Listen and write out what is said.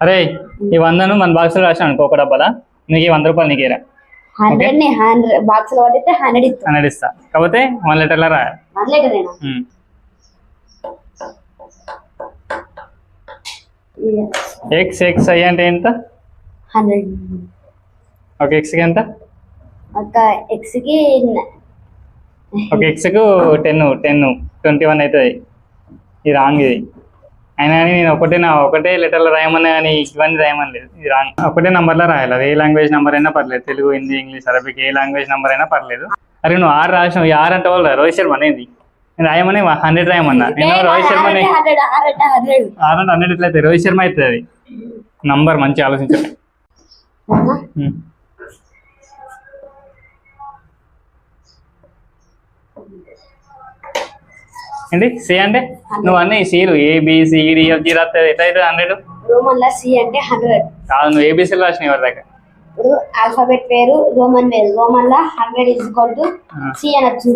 అరే ఈ వందను మన బాక్స్ రాసిన అనుకో ఒక డబ్బాలా? నీకు ఈ వంద రూపాయలు నీకేరా హండ్రెడ్ని హండ్రెడ్ బాక్స్లో పడితే హండ్రెడ్ ఇస్తాను హండ్రెడ్ ఇస్తా. కాకపోతే వన్ లీటర్ అయినా ఉమ్. ఎక్స్ ఎక్స్ ఐ అంటే ఎంత? హండ్రెడ్ ఒక ఎక్స్కి ఎంత? ఒక ఎక్స్కి ఒక ఎక్స్కు టెన్ టెన్ ట్వంటీ వన్ అవుతుంది. ఇది రాంగ్ ఇది. అయినా కానీ నేను ఒకటే నా ఒకటే లెటర్లో రాయమన్నా కానీ ఇవన్నీ రాయమని లేదు. ఇది రాంగ్. ఒకటే నంబర్లో రాయాలి. అది ఏ లాంగ్వేజ్ నెంబర్ అయినా పర్లేదు. తెలుగు హిందీ ఇంగ్లీష్ అరబిక్ ఏ లాంగ్వేజ్ నెంబర్ అయినా పర్లేదు. అరే నువ్వు ఆరు రాసినావు. ఈ ఆరు అంటే వాళ్ళు రోహిత్ శర్మ అనేది. నేను రాయమని హండ్రెడ్ రాయమన్నా. నేను రోహిత్ హండ్రెడ్ ఆరు అంటే హండ్రెడ్ ఎట్లయితే? రోహిత్ శర్మ అవుతుంది. అది నంబర్ మంచి ఆలోచించండి ఉమ్. ఏంటి? సి అంటే? నువ్వు అన్నీ సీలు ఏబిసిడి ఎఫ్ జీ రాస్తే ఎట్లయితే హండ్రెడ్? రోమన్ లా సి అంటే హండ్రెడ్. కాదు నువ్వు ఏబిసిలు రాసినావు ఎవరి దగ్గర ఇప్పుడు ఆల్ఫాబెట్ వేరు రోమన్ వేరు Roman law hundred is equal to C అనొచ్చు